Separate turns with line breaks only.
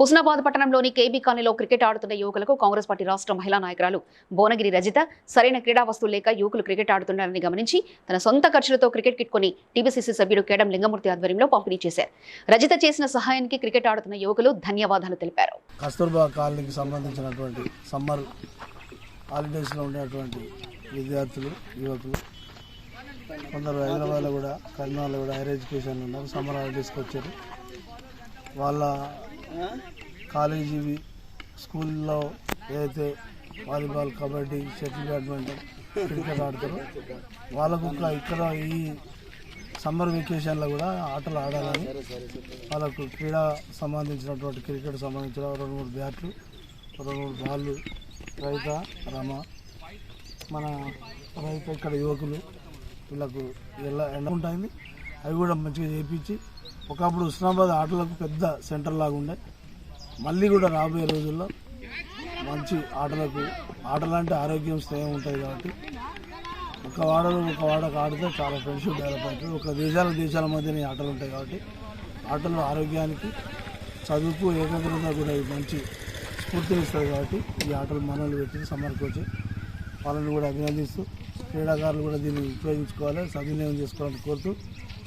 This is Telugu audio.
హుస్నాబాద్ పట్టణంలోని కేబీ కాలనీలో క్రికెట్ ఆడుతున్న యువకులకు కాంగ్రెస్ పార్టీ రాష్ట్ర మహిళా నాయకురాలు భువనగిరి రజిత సరైన క్రీడా వస్తువులు లేక యువకులు క్రికెట్ ఆడుతున్నారని గమనించి తన సొంత ఖర్చులతో క్రికెట్ కిట్ కొని టీబీసీసీ సభ్యుడు కేడం లింగమూర్తి ఆధ్వర్యంలో పంపిణీ చేశారు రజిత చేసిన సహాయానికి క్రికెట్ ఆడుతున్న యువకులు ధన్యవాదాలు తెలిపారు
కస్తూర్బా కాలనీకి సంబంధించినటువంటి సమ్మర్ హాలిడేస్లో ఉండేటువంటి విద్యార్థులు యువకులు కొందరు హైదరాబాద్లో కూడా కరీంనగర్లో కూడా హైయర్ ఎడ్యుకేషన్ ఉన్నారు సమ్మర్ హాలిడేస్కి వచ్చారు వాళ్ళ కాలేజీవి స్కూల్లో ఏదైతే volleyball kabaddi shuttle badminton cricket ఆడతారు వాళ్ళకు ఇక్కడ ఈ సమ్మర్ వెకేషన్లో కూడా ఆటలు ఆడాలని వాళ్ళకు క్రీడా సంబంధించినటువంటి క్రికెట్ సంబంధించిన రెండు మూడు బ్యాట్లు రెండు మూడు బాళ్ళు రైత రమ మన రైతు ఇక్కడ యువకులు వీళ్ళకు ఎలా ఎండ ఉంటాయి అవి కూడా మంచిగా చేయించి ఒకప్పుడు హుస్నాబాద్ ఆటలకు పెద్ద సెంటర్ లాగా ఉండే మళ్ళీ కూడా రాబోయే రోజుల్లో మంచి ఆటలకు ఆటలంటే ఆరోగ్యం స్నేహం ఉంటుంది కాబట్టి ఒక వాడలో ఒక వాడకు ఆడితే చాలా ఫ్రెండ్షిప్ డెవలప్ అవుతుంది ఒక దేశాల దేశాల మధ్యనే ఆటలు ఉంటాయి కాబట్టి ఆటలు ఆరోగ్యానికి చదువుకు ఏకాగ్రత కూడా మంచి స్ఫూర్తినిస్తుంది కాబట్టి ఈ ఆటలు మనల్ని పెట్టి సమర్పించి వాళ్ళని కూడా అభినందిస్తూ క్రీడాకారులు కూడా దీన్ని ఉపయోగించుకోవాలి సద్వినియోగం చేసుకోవాలని కోరుతూ